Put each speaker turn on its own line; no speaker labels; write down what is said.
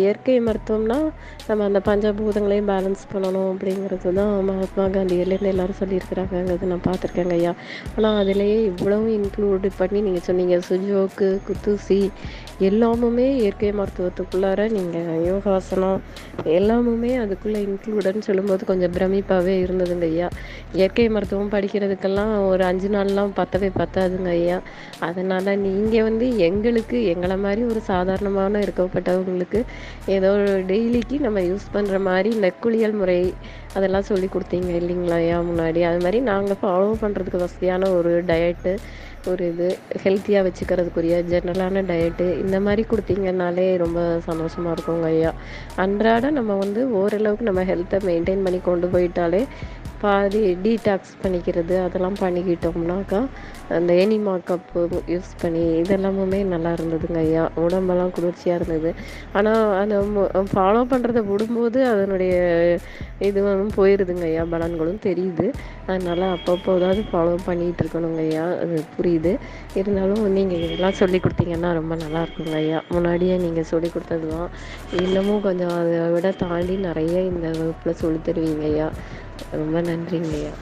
இயற்கை மருத்துவம்னா நம்ம அந்த பஞ்சபூதங்களையும் பேலன்ஸ் பண்ணணும் அப்படிங்கிறது தான் மகாத்மா காந்தியிலேருந்து எல்லோரும் சொல்லியிருக்கிறாங்கங்கிறது நான் பார்த்துருக்கேங்க ஐயா. ஆனால் அதிலேயே இவ்வளவு இன்க்ளூடு பண்ணி நீங்கள் சொன்னீங்க. சுஜோக்கு குத்துசி எல்லாமுமே இயற்கை மருத்துவத்துக்குள்ளார நீங்கள் யோகாசனம் எல்லாமுமே அதுக்குள்ளே இன்க்ளூடுன்னு சொல்லும்போது கொஞ்சம் பிரமிப்பாகவே இருந்ததுங்க ஐயா. இயற்கை மருத்துவம் படிக்கிறதுக்கெல்லாம் ஒரு அஞ்சு நாள்லாம் பத்தவே பத்தாதுங்க ஐயா. அதனால் நீங்கள் வந்து எங்களுக்கு எங்களை மாதிரி ஒரு சாதாரணமான இருக்கப்பட்டவங்களுக்கு ஏதோ டெய்லிக்கு நம்ம யூஸ் பண்ணுற மாதிரி இந்த குளியல் முறை அதெல்லாம் சொல்லி கொடுத்தீங்க இல்லைங்களா? ஐயா முன்னாடி? அது மாதிரி நாங்கள் ஃபாலோ பண்ணுறதுக்கு வசதியான ஒரு டயட்டு ஒரு இது ஹெல்த்தியாக வச்சுக்கிறதுக்குரிய ஜென்ரலான டயட்டு இந்த மாதிரி கொடுத்தீங்கன்னாலே ரொம்ப சந்தோஷமாக இருக்குங்க ஐயா. அன்றாட நம்ம வந்து ஓரளவுக்கு நம்ம ஹெல்த்தை மெயின்டைன் பண்ணி கொண்டு போயிட்டாலே பாதி டீடாக்ஸ் பண்ணிக்கிறது அதெல்லாம் பண்ணிக்கிட்டோம்னாக்கா அந்த எனிமா கப்பு யூஸ் பண்ணி இதெல்லாமுமே நல்லா இருந்ததுங்க ஐயா. உடம்பெல்லாம் குளிர்ச்சியாக இருந்தது. ஆனால் அதை ஃபாலோ பண்ணுறதை விடும்போது அதனுடைய இதுவும் போயிடுதுங்க ஐயா. பலன்களும் தெரியுது. அதனால் அப்பப்போ ஏதாவது ஃபாலோ பண்ணிகிட்டு இருக்கணுங்க ஐயா. அது புரியுது. இருந்தாலும் நீங்கள் இதெல்லாம் சொல்லி கொடுத்தீங்கன்னா ரொம்ப நல்லா இருக்குங்க ஐயா. முன்னாடியே நீங்கள் சொல்லி கொடுத்தது தான் இன்னமும் கொஞ்சம் அதை விட தாண்டி நிறைய இந்த வகுப்பில் சொல்லி தருவீங்க ஐயா. ரொம்ப நன்றிங்கய்யா